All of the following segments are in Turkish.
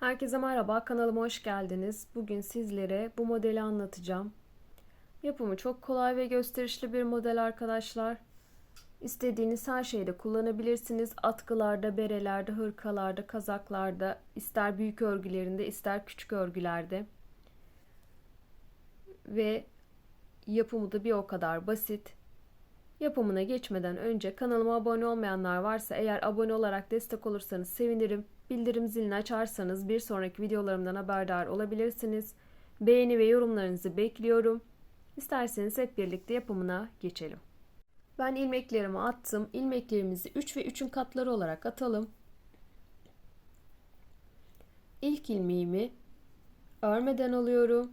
Herkese merhaba, kanalıma hoş geldiniz. Bugün sizlere bu modeli anlatacağım. Yapımı çok kolay ve gösterişli bir model arkadaşlar. İstediğiniz her şeyde kullanabilirsiniz. Atkılarda, berelerde, hırkalarda, kazaklarda, ister büyük örgülerinde, ister küçük örgülerde. Ve yapımı da bir o kadar basit. Yapımına geçmeden önce kanalıma abone olmayanlar varsa eğer abone olarak destek olursanız sevinirim. Bildirim zilini açarsanız bir sonraki videolarımdan haberdar olabilirsiniz. Beğeni ve yorumlarınızı bekliyorum. İsterseniz hep birlikte yapımına geçelim. Ben ilmeklerimi attım. İlmeklerimizi 3 ve 3'ün katları olarak atalım. İlk ilmeğimi örmeden alıyorum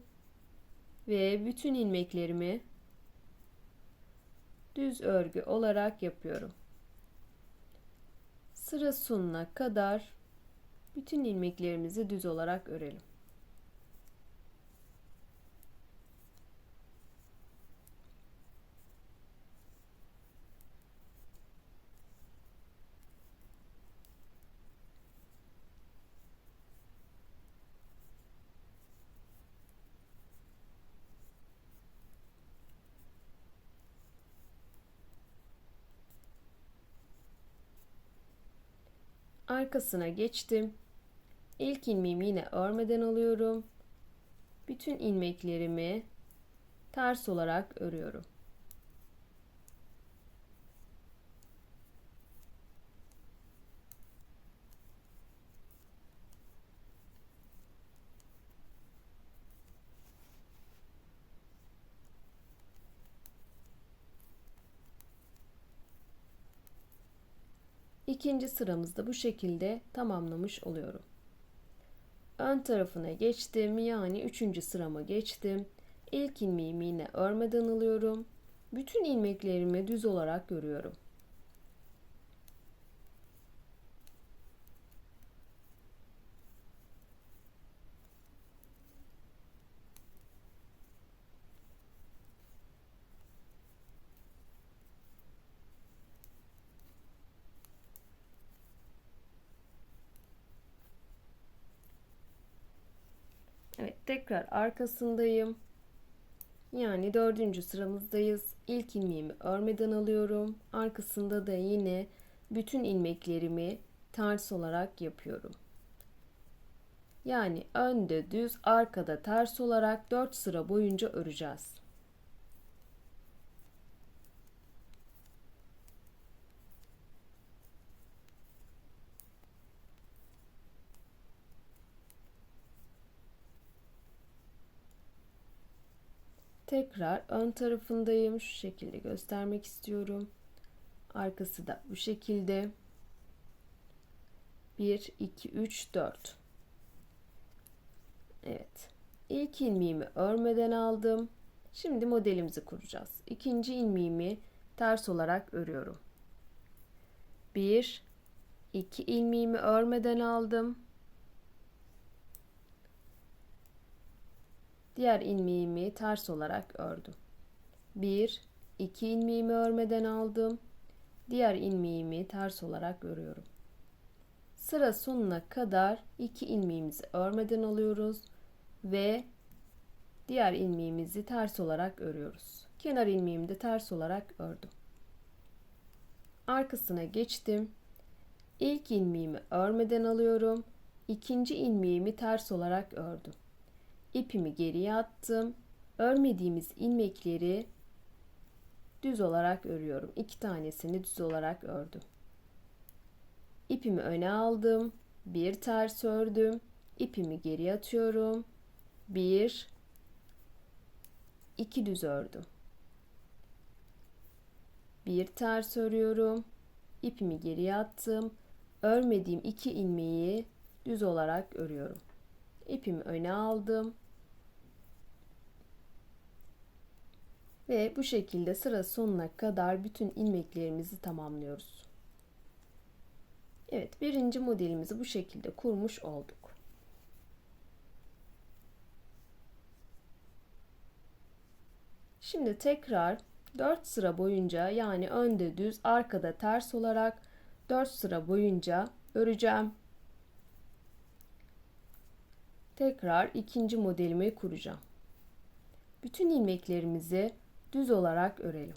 ve bütün ilmeklerimi düz örgü olarak yapıyorum. Sıra sonuna kadar bütün ilmeklerimizi düz olarak örelim. Arkasına geçtim. İlk ilmeğimi yine örmeden alıyorum. Bütün ilmeklerimi ters olarak örüyorum. İkinci sıramızda bu şekilde tamamlamış oluyorum. Ön tarafına geçtim. Yani üçüncü sırama geçtim. İlk ilmeğimi yine örmeden alıyorum. Bütün ilmeklerimi düz olarak görüyorum. Evet tekrar arkasındayım. Yani dördüncü sıramızdayız. İlk ilmeğimi örmeden alıyorum. Arkasında da yine bütün ilmeklerimi ters olarak yapıyorum. Yani önde düz, arkada ters olarak 4 sıra boyunca öreceğiz. Tekrar ön tarafındayım. Şu şekilde göstermek istiyorum. Arkası da bu şekilde. 1, 2, 3, 4. Evet. İlk ilmeğimi örmeden aldım. Şimdi modelimizi kuracağız. İkinci ilmeğimi ters olarak örüyorum. 1, 2 ilmeğimi örmeden aldım. Diğer ilmeğimi ters olarak ördüm. 1 2 ilmeğimi örmeden aldım. Diğer ilmeğimi ters olarak örüyorum. Sıra sonuna kadar 2 ilmeğimizi örmeden alıyoruz ve diğer ilmeğimizi ters olarak örüyoruz. Kenar ilmeğimi de ters olarak ördüm. Arkasına geçtim. İlk ilmeğimi örmeden alıyorum. İkinci ilmeğimi ters olarak ördüm ipimi geriye attım. Örmediğimiz ilmekleri düz olarak örüyorum. İki tanesini düz olarak ördüm. İpimi öne aldım. Bir ters ördüm. İpimi geri atıyorum. Bir, iki düz ördüm. Bir ters örüyorum. İpimi geriye attım. Örmediğim iki ilmeği düz olarak örüyorum. İpimi öne aldım. Ve bu şekilde sıra sonuna kadar bütün ilmeklerimizi tamamlıyoruz. Evet birinci modelimizi bu şekilde kurmuş olduk. Şimdi tekrar 4 sıra boyunca yani önde düz arkada ters olarak 4 sıra boyunca öreceğim. Tekrar ikinci modelimi kuracağım. Bütün ilmeklerimizi düz olarak örelim.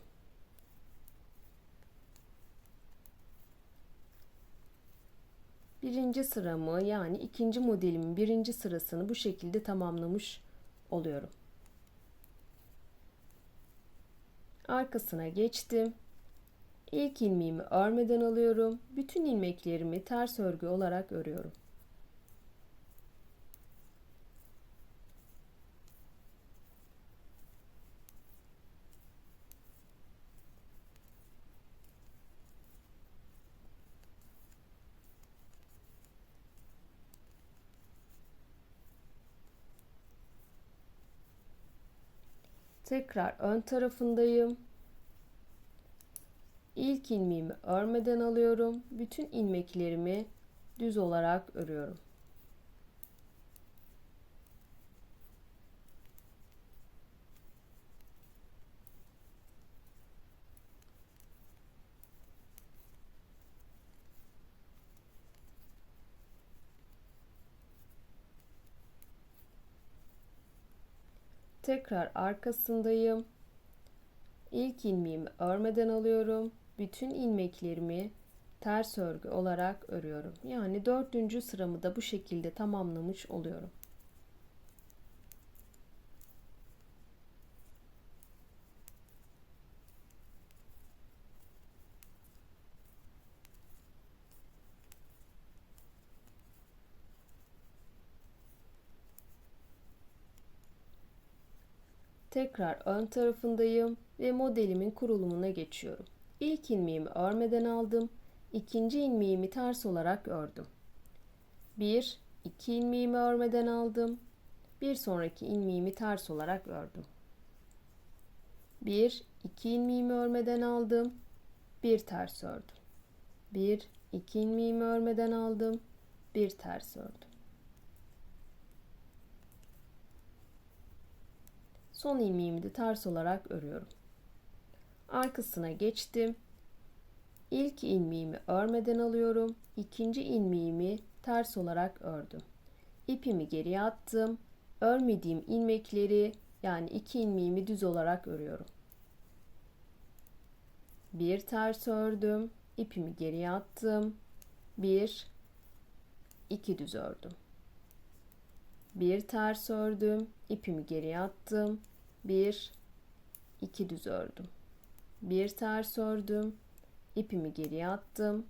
Birinci sıramı yani ikinci modelimin birinci sırasını bu şekilde tamamlamış oluyorum. Arkasına geçtim. İlk ilmeğimi örmeden alıyorum. Bütün ilmeklerimi ters örgü olarak örüyorum. Tekrar ön tarafındayım. İlk ilmeğimi örmeden alıyorum. Bütün ilmeklerimi düz olarak örüyorum. Tekrar arkasındayım. İlk ilmeğimi örmeden alıyorum. Bütün ilmeklerimi ters örgü olarak örüyorum. Yani dördüncü sıramı da bu şekilde tamamlamış oluyorum. Tekrar ön tarafındayım ve modelimin kurulumuna geçiyorum. İlk ilmeğimi örmeden aldım. İkinci ilmeğimi ters olarak ördüm. Bir, iki ilmeğimi örmeden aldım. Bir sonraki ilmeğimi ters olarak ördüm. Bir, iki ilmeğimi örmeden aldım. Bir ters ördüm. Bir, iki ilmeğimi örmeden aldım. Bir ters ördüm. Son ilmeğimi de ters olarak örüyorum. Arkasına geçtim. İlk ilmeğimi örmeden alıyorum. İkinci ilmeğimi ters olarak ördüm. İpimi geriye attım. Örmediğim ilmekleri yani iki ilmeğimi düz olarak örüyorum. Bir ters ördüm. İpimi geriye attım. Bir, iki düz ördüm. Bir ters ördüm. İpimi geriye attım. Bir, iki düz ördüm. Bir ters ördüm. İpimi geriye attım.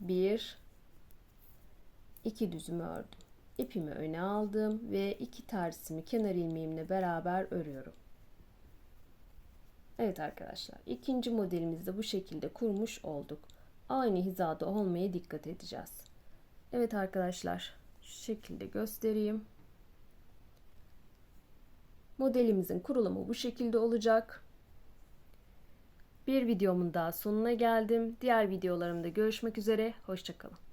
Bir, iki düzümü ördüm. İpimi öne aldım ve iki tersimi kenar ilmeğimle beraber örüyorum. Evet arkadaşlar ikinci modelimizde bu şekilde kurmuş olduk. Aynı hizada olmaya dikkat edeceğiz. Evet arkadaşlar şu şekilde göstereyim. Modelimizin kurulumu bu şekilde olacak. Bir videomun daha sonuna geldim. Diğer videolarımda görüşmek üzere. Hoşçakalın.